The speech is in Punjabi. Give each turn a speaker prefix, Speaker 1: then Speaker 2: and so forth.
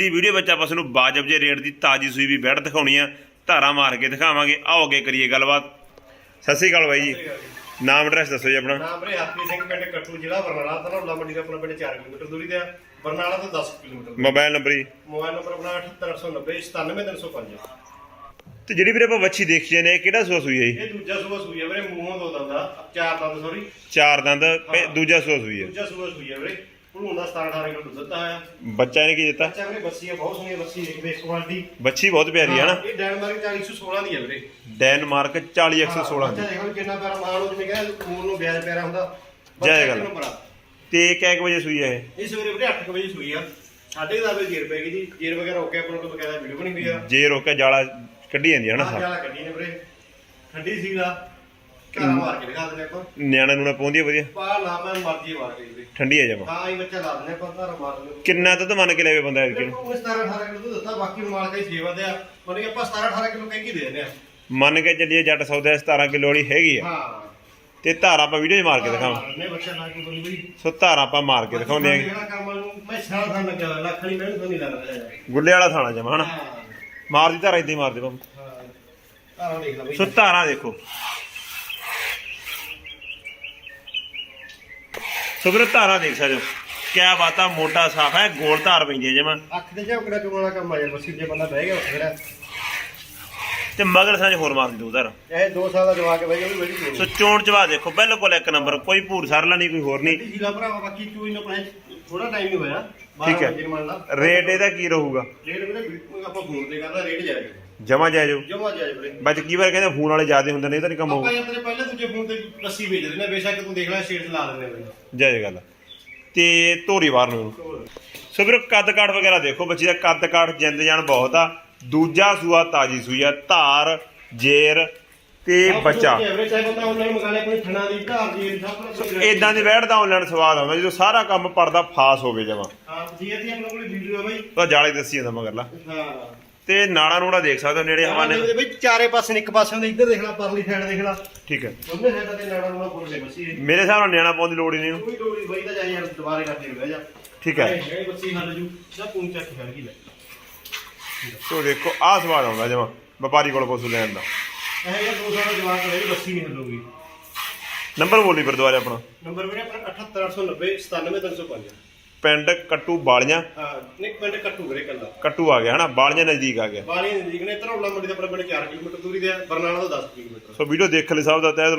Speaker 1: ਦੀ ਵੀਡੀਓ ਵਿੱਚ ਆਪਾਂ ਤੁਹਾਨੂੰ ਬਾਜਬ ਜੇ ਰੇਟ ਦੀ ਤਾਜੀ ਸੂਈ ਵੀ ਬੈਠ ਦਿਖਾਉਣੀ ਆ। ਧਾਰਾ ਮਾਰ ਕੇ ਦਿਖਾਵਾਂਗੇ। ਆਓ ਅੱਗੇ ਕਰੀਏ ਗੱਲਬਾਤ। ਸਤਿ ਸ਼੍ਰੀ ਅਕਾਲ ਬਾਈ ਜੀ। ਨਾਮ ਐਡਰੈਸ ਦੱਸੋ ਜੀ ਆਪਣਾ।
Speaker 2: ਨਾਮ ਰੇ ਹਰਪ੍ਰੀਤ ਸਿੰਘ ਪਿੰਡ ਕੱਟੂ ਜ਼ਿਲ੍ਹਾ ਬਰਨਾਲਾ ਧਨੌਲਾ ਮੰਡੀ ਦਾ ਆਪਣਾ ਪਿੰਡ 4 ਕਿਲੋਮੀਟਰ ਦੂਰੀ ਤੇ ਆ। ਬਰਨਾਲਾ ਤੋਂ 10 ਕਿਲੋਮੀਟਰ
Speaker 1: ਮੋਬਾਈਲ ਨੰਬਰ ਜੀ।
Speaker 2: ਮੋਬਾਈਲ ਨੰਬਰ ਆਪਣਾ 7890 97305
Speaker 1: ਤੇ ਜਿਹੜੀ ਵੀਰੇ ਆਪਾਂ ਵੱਛੀ ਦੇਖੀ ਨੇ ਇਹ ਕਿਹੜਾ ਸੂਆ ਸੂਈ ਹੈ ਜੀ?
Speaker 2: ਇਹ ਦੂਜਾ ਸੂਆ ਸੂਈ ਹੈ ਵੀਰੇ ਮੂੰਹੋਂ ਦੋ ਦੰਦਾ ਚਾਰ ਦੰਦ ਸੌਰੀ
Speaker 1: ਚਾਰ ਦੰਦ। ਦੂਜਾ ਸੂਆ ਸੂਈ ਹੈ
Speaker 2: ਦੂਜਾ ਸੂਆ ਸੂਈ ਹੈ ਵੀਰੇ। ਭਲੂਣ ਦਾ 17 18 ਕਿਲੋ ਦੁੱਧ ਦਿੱਤਾ ਹੋਇਆ।
Speaker 1: ਬੱਚਾ ਨੇ ਕੀ ਦਿੱਤਾ?
Speaker 2: ਬੱਚਾ ਵੀਰੇ ਬੱਸੀ ਹੈ ਬਹੁਤ ਸੋਹਣੀ ਬੱਸੀ ਹੈ ਵੇਖ ਕੁਆਲਿਟੀ।
Speaker 1: ਬੱਚੀ ਬਹੁਤ ਪਿਆਰੀ ਹੈ ਨਾ।
Speaker 2: ਇਹ ਡੈਨਮਾਰਕ 416 ਦੀ ਹੈ ਵੀਰੇ।
Speaker 1: ਡੈਨਮਾਰਕ 40116 ਦੀ।
Speaker 2: ਦੇਖੋ ਕਿੰਨਾ ਪਿਆਰਾ ਮਾਲ ਉਹ ਜਿਵੇਂ ਕਹਿੰਦਾ ਮੂਲ ਨੂੰ ਵਿਆਜ ਪਿਆਰਾ ਹੁੰਦਾ।
Speaker 1: ਜੈ
Speaker 2: ਬੱਚਾ
Speaker 1: ਗੱਲ।
Speaker 2: ਆ।
Speaker 1: ਤੇ ਕਿੰਨੇ ਕੁ ਵਜੇ ਸੂਈ ਹੈ ਇਹ?
Speaker 2: ਸਵੇਰੇ ਵੀਰੇ 8 ਵਜੇ ਸੂਈ ਆ। ਸਾਢੇ 10 ਵਜੇ ਜੇਰ ਪੈ ਗਈ ਜੀ। ਜੇਰ ਵਗੈਰਾ ਹੋ ਕੇ ਆਪਾਂ ਨੂੰ ਬਕਾਇਦਾ ਵੀਡੀਓ ਬਣੀ ਹੋਈ ਆ।
Speaker 1: ਜੇ ਰੋਕਿਆ ਜਾਲਾ ਕੱਢੀ ਜਾਂਦੀ ਹੈ ਨਾ
Speaker 2: ਜਾਲਾ ਕੱਢੀ ਨੇ ਵੀਰੇ। ਠੰਡੀ ਸੀ ਦਾ ਘਰ ਮਾਰ ਕੇ ਦਿਖਾ ਦਿੰਦੇ ਆਪਾਂ।
Speaker 1: ਨਿਆਣਾ ਨੂਣਾ ਪਾਉਂਦੀ ਹੈ ਵਧੀਆ।
Speaker 2: ਪਾ ਨਾ ਮੈਂ ਮਰਜ਼ੀ ਮਾਰ ਕੇ।
Speaker 1: ਠੰਡੀ ਹੈ ਜਮਾ।
Speaker 2: ਹਾਂ ਇਹ ਬੱਚਾ ਲਾ ਦਿੰਦੇ ਆਪਾਂ ਘਰ ਮਾਰ ਦਿੰਦੇ
Speaker 1: ਕਿੰਨਾ ਦੁੱਧ ਮੰਨ ਕੇ ਲੈਵੇ ਬੰਦਾ ਇਹਦੇ
Speaker 2: ਉਹ 17 18 ਕਿਲੋ ਦੁੱਧ ਦਿੱਤਾ ਬਾਕੀ ਨੂੰ ਮਾਲਕਾ ਹੀ ਸੇਵਾ ਦੇ ਆ। ਮਤਲਬ ਕਿ ਆਪਾਂ 17 18 ਕਿਲੋ ਕਹਿ ਕੇ ਦੇ ਦਿੰਦੇ ਆ।
Speaker 1: ਮੰਨ ਕੇ ਚੱਲੀਏ ਜੱਟ ਸੌਦਾ 17 ਕਿਲੋ ਵਾਲੀ ਹੈਗੀ ਆ।
Speaker 2: ਹਾਂ।
Speaker 1: ਤੇ ਧਾਰਾ ਆਪਾਂ ਵੀਡੀਓ 'ਚ ਮਾਰ ਕੇ ਦਿਖਾਵਾਂ।
Speaker 2: ਨੇ ਬੱਚਾ ਲਾ ਕੇ ਬੋਲੀ ਬਈ।
Speaker 1: ਸੋ ਧਾਰਾ ਆਪਾਂ ਮਾਰ ਕੇ ਦਿਖਾਉਂਦੇ ਆ
Speaker 2: ਜਿਹੜਾ ਕੰਮ ਨੂੰ ਮੈਂ ਸਾਲ ਖਾਨ ਲੱਗਿਆ ਹੋਇਆ, ਲੱਖ ਨਹੀਂ ਮੈਨੂੰ ਨਹੀਂ ਲੱਗਦਾ
Speaker 1: ਗੁੱਲੇ ਵਾਲਾ ਥਾਣਾ ਜਮਾ ਹਨਾ?
Speaker 2: ਹਾਂ।
Speaker 1: ਮਾਰਦੀ ਧਾਰਾ ਇਦਾਂ ਹੀ ਮਾਰਦੇ ਪੰਮ
Speaker 2: ਹਾਂ। ਆਹ ਦੇਖ ਲੈ ਬਈ।
Speaker 1: ਸੋ ਧਾਰਾ ਦੇਖੋ। ਸੋ ਵੀਰੇ ਧਾਰਾ ਦੇਖ ਸਕਦੇ ਹੋ। ਕਿਆ ਬਾਤ ਆ ਮੋਟਾ ਸਾਫ਼ ਹੈ ਗੋਲ ਧਾਰ ਪੈਂਦੀ ਜਮਾ।
Speaker 2: ਅੱਖ ਦੇ ਝਾਕੜਾ ਚੁਣ ਵਾਲਾ ਕੰਮ ਆ ਜਾਂਦਾ ਬਸ ਜੇ ਬੰਦਾ ਬਹਿ ਗਿਆ ਉੱਠ ਗਿਆ
Speaker 1: ਤੇ ਮਗਰ ਸਾਂਝ ਹੋਰ ਮਾਰਦੀ ਦੋ ਧਾਰਾ
Speaker 2: ਇਹ 2 ਸਾਲ ਦਾ ਜਵਾਕ ਹੈ ਬਈ ਉਹ ਵੀ ਬੜੀ
Speaker 1: ਸੋ ਚੋਣ ਚਵਾ ਦੇਖੋ ਬਿਲਕੁਲ ਇੱਕ ਨੰਬਰ ਕੋਈ ਭੂਰ ਸਰਲਾ ਨਹੀਂ ਕੋਈ ਹੋਰ ਨਹੀਂ।
Speaker 2: ਜੀਲਾ ਭਰਾ ਬਾਕੀ ਚੂਈ ਨੂੰ ਆਪਣੇ ਥੋੜਾ ਟਾਈਮ ਹੀ ਹੋਇਆ।
Speaker 1: ਠੀਕ ਹੈ। ਰੇਟ ਇਹਦਾ ਕੀ ਰਹੂਗਾ?
Speaker 2: ਰੇਟ ਵੀਰੇ ਆਪਾਂ ਫੋਨ ਤੇ ਕਰਦਾ ਰੇਟ ਜਾਏਗਾ
Speaker 1: ਜਮਾ ਜਾਇਜੋ
Speaker 2: ਜਮਾ ਜਾਏ ਵੀਰੇ।
Speaker 1: ਬੱਚ ਕੀ ਵਾਰ ਕਹਿੰਦੇ ਫੋਨ ਵਾਲੇ ਜ਼ਿਆਦੇ ਹੁੰਦੇ ਨੇ ਇਹ ਤਾਂ ਨਹੀਂ ਕੰਮ
Speaker 2: ਆਪਾਂ
Speaker 1: ਹੋਊ
Speaker 2: ਯਾਰ ਤੇਰੇ ਪਹਿਲੇ ਦੂਜੇ ਫੋਨ ਤੇ ਲੱਸੀ ਵੇਚ ਦਿੰਦੇ ਨੇ ਬੇਸ਼ੱਕ ਤੂੰ ਦੇਖ ਲੈ ਸ਼ੇਡ ਲਾ ਦਿੰਦੇ ਵੀਰੇ
Speaker 1: ਜਾਇਜ਼ ਗੱਲ ਆ। ਤੇ ਧੋਰੀ ਵਾਰ ਨੂੰ। ਸੋ ਵੀਰੋ ਕੱਦ ਕਾਠ ਵਗੈਰਾ ਦੇਖੋ ਬੱਚੀ ਦਾ ਕੱਦ ਕਾਠ ਜਿੰਦ ਜਾਨ ਬਹੁਤ ਆ। ਦੂਜਾ ਸੂਆ ਤਾਜੀ ਸੂਈ ਆ ਧਾਰ ਜੇਰ ਤੇ ਬੱਚਾ।
Speaker 2: ਵੀਰੇ ਚਾਹੇ ਬੰਦਾ ਉਹਨਾਂ ਮੰਗਾ ਲੈ ਆਪਣੀ ਥਣਾ ਦੀ ਘਰ ਦੀ ਸਭ ਕੁਝ
Speaker 1: ਇਦਾਂ ਦੀ ਵਹਿੜ ਦਾ ਆਨਲਾਈਨ ਸਵਾਦ ਆਉਂਦਾ ਜਦੋਂ ਸਾਰਾ ਕੰਮ ਪੜਦਾ ਫਾਸ ਹੋਵੇ ਜਮਾ।
Speaker 2: ਹਾਂ ਜੀ ਇਹਦੀ ਆਪਣੇ ਕੋਲ ਵੀਡੀਓ ਹੈ ਬਾਈ।
Speaker 1: ਤਾਂ ਜਾਲੇ ਦੱਸੀ ਜਾਂਦਾ ਮਗਰਲਾ।
Speaker 2: ਹਾਂ।
Speaker 1: ਤੇ ਨਾੜਾ ਨੂੜਾ ਦੇਖ ਸਕਦੇ ਹੋ ਨੇੜੇ ਹਵਾਨੇ
Speaker 2: ਇਹਦੇ ਬਈ ਚਾਰੇ ਪਾਸੇ ਨੇ ਇੱਕ ਪਾਸੇ ਦੇ ਇੱਧਰ ਦੇਖ ਲੈ ਪਰਲੀ ਸਾਈਡ ਦੇਖ ਲੈ।
Speaker 1: ਠੀਕ ਹੈ।
Speaker 2: ਦੋਨੇ ਸਾਈਡਾਂ ਤੇ ਨਾੜਾ ਨੂੜਾ ਫੁੱਲ ਲੈ ਬਸੀ ਇਹ।
Speaker 1: ਮੇਰੇ ਹਿਸਾਬ ਨਾਲ ਨਿਆਣਾ ਪਾਉਣ ਦੀ ਲੋੜ ਹੀ ਨਹੀਂ। ਇਹਨੂੰ
Speaker 2: ਕੋਈ ਲੋੜੀ ਬਈ ਤਾਂ ਜਾਈ ਯਾਰ ਦੁਬਾਰੇ ਕਰਦੇ ਬਹਿ ਜਾ।
Speaker 1: ਠੀਕ ਹੈ।
Speaker 2: ਇਹ ਬੱਚੀ ਹੱਲ ਜੂ ਜਾਂ ਪੂੰਚਾ ਕੀ ਕਰ ਗਈ ਲੈ।
Speaker 1: ਤੋ ਦੇਖੋ ਆਹ ਸਵਾਦ ਆਉਂਦਾ ਜਮਾ ਵਪਾਰੀ ਕੋਲ ਪਸ਼ੂ ਲੈਣ ਦਾ।
Speaker 2: ਇਹ ਜਿਹੜਾ 200 ਦਾ ਜਵਾਬ ਹੈ ਬੱਸੀ ਨਹੀਂ ਹੱਲੂਗੀ।
Speaker 1: ਨੰਬਰ ਬੋਲੀ ਫਿਰ ਦੁਬਾਰਾ ਆਪਣਾ।
Speaker 2: ਨੰਬਰ ਵੀਰੇ ਆਪਣਾ 78890 97305
Speaker 1: ਪਿੰਡ ਕੱਟੂ ਬਾਲੀਆਂ।
Speaker 2: ਹਾਂ ਨਿਕ ਪਿੰਡ ਕੱਟੂ ਵੀਰੇ ਕੱਲਾ
Speaker 1: ਕੱਟੂ ਆ ਗਿਆ ਹਨਾ ਬਾਲੀਆਂ ਨਜ਼ਦੀਕ ਆ ਗਿਆ।
Speaker 2: ਬਾਲੀ ਨਜ਼ਦੀਕ ਨੇ ਧਰੌਲਾ ਮੰਡੀ ਦਾ ਪਿੰਡ 4 ਕਿਲੋਮੀਟਰ ਦੂਰੀ ਤੇ ਆ ਬਰਨਾਲਾ ਤੋਂ 10 ਕਿਲੋਮੀਟਰ।
Speaker 1: ਸੋ ਵੀਡੀਓ ਦੇਖ ਲਈ ਸਭ ਦਾ ਤਹਿ